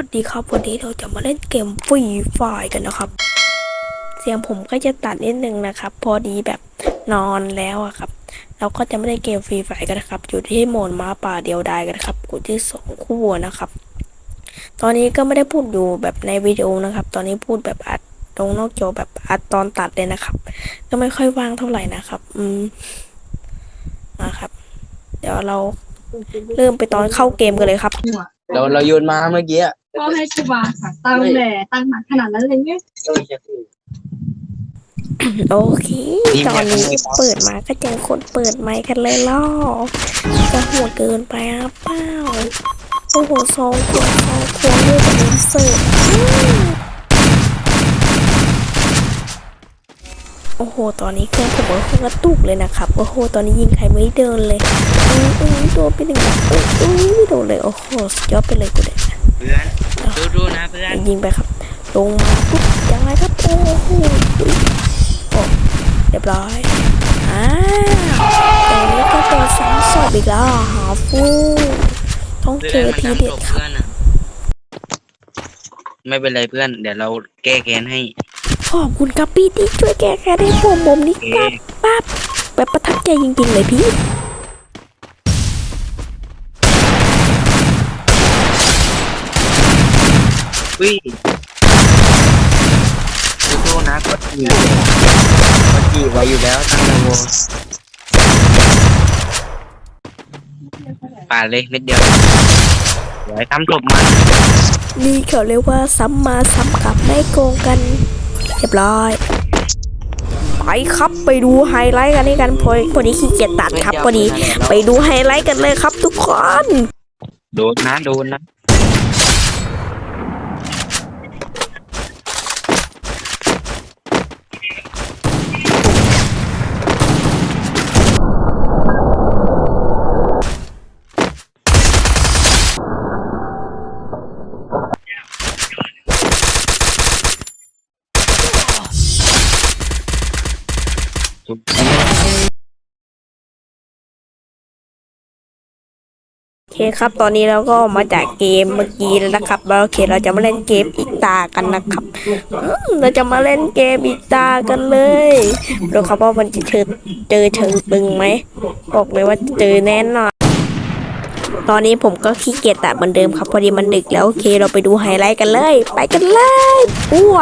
สวัสดีครับวันนี้เราจะมาเล่นเกมฟรีไฟกันนะครับ เสียงผมก็จะตัดนิดนึงนะครับ พอดีแบบนอนแล้วอะครับ เราก็จะไม่ได้เกมฟรีไฟกันนะครับ อยู่ที่โหมดม้าป่าเดียวดายกันครับกดที่สองคู่นะครับ ตอนนี้ก็ไม่ได้พูดอยู่แบบในวิดีโอนะครับ ตอนนี้พูดแบบอัดตรงนอกจอแบบอัดตอนตัดเลยนะครับ ก็ไม่ค่อยว่างเท่าไหร่นะครับ อืมนะครับ เดี๋ยวเราเริ่มไปตอนเข้าเกมกันเลยครับเราเราโยนมาเมื่อกี้ ก็ให้ครูบาค่ะตั้งแต่ตั้งหนักขนาดนั้นเลยเนี่ยโอเค ตอนนี้เปิดมาก็เจอคนเปิดไมค์กันเลยล่อจะหัวเกินไปหรือเปล่าโอ้โหซองขวดซองขวดด้วยแบบนี้เสิร์ฟอืมโอ้โห ตอนนี้เครื่องผมก็เครื่องกระตุกเลยนะครับ โอ้โห ตอนนี้ยิงใครไม่เดินเลยอุ้อุ้ยโดนไปหนึ่งนัดอุ้ยอุ้ยไม่โดนเลย โอ้โหยอดไปเลยกูเนี่ย เพื่อนดูดูนะเพื่อนยิงไปครับ ลงมาปุ๊บยังไงครับโอ้โหโอ้เรียบร้อยอ่าแต่นี้ก็โดนซ้ำศพอีกแล้วหาฟูต้องเจเพื่อนอมันทีทำเด็จดบครับเพื่อนอะไม่เป็นไรเพื่อน เดี๋ยวเราแก้แค้นให้ขอบคุณครับพี่ที่ช่วยแก้แค้นให้ผมผมนี่โอเคปั๊บปั๊บแบบประทับใจจริงๆเลยพี่ วิดูดูนะก็จีก็จีไว้อยู่แล้วตั้งแต่โวป่าดเลยเม็ดเดียวเดี๋ยวให้ทำจบมันนี่เขาเรียกว่าซ้ำมาซ้ำกลับไม่โกงกันเรียบร้อย ไปครับไปดูไฮไลท์กันนี่กันพอพอดีขี้เกียจตัดครับพอดี ไปดูไฮไลท์กันเลยครับทุกคน โดนนะโดนนะ โอเคครับ ตอนนี้เราก็มาจากเกมเมื่อกี้แล้วนะครับแล้วโอเคเราจะมาเล่นเกมอีกตากันนะครับอืมเราจะมาเล่นเกมอีกตากันเลยดูครับว่ามันจะเจอเจอเชิงตึงไหมบอกเลยว่าเจอแน่นอนตอนนี้ผมก็ขี้เกียจตัดเหมือนเดิมครับพอดีมันดึกแล้วโอเค เราไปดูไฮไลท์กันเลย ไปกันเลยอ้ว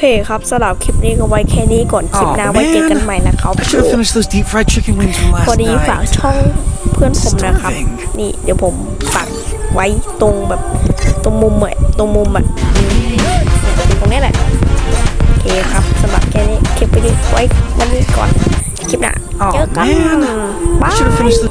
เคครับสำหรับคลิปนี้ก็ไว้แค่นี้ก่อนคลิปหน้า Aw, ไว้เจอกัน man. ใหม่นะครับ I should have finished those deep fried chicken wings from พอ last ดีฝาก night. ช่องเพื่อนผมนะครับ Starving นี่เดี๋ยวผมปักไว้ตรงแบบตรงมุมอะตรงมุมอะอืมเนี่ยตรงนี้แหละโอเคครับสำหรับแค่นี้คลิปไปนี้ไว้วันนี้ก่อนคลิปหน้า Aw, เจอกัน man. บา I should have ย finished the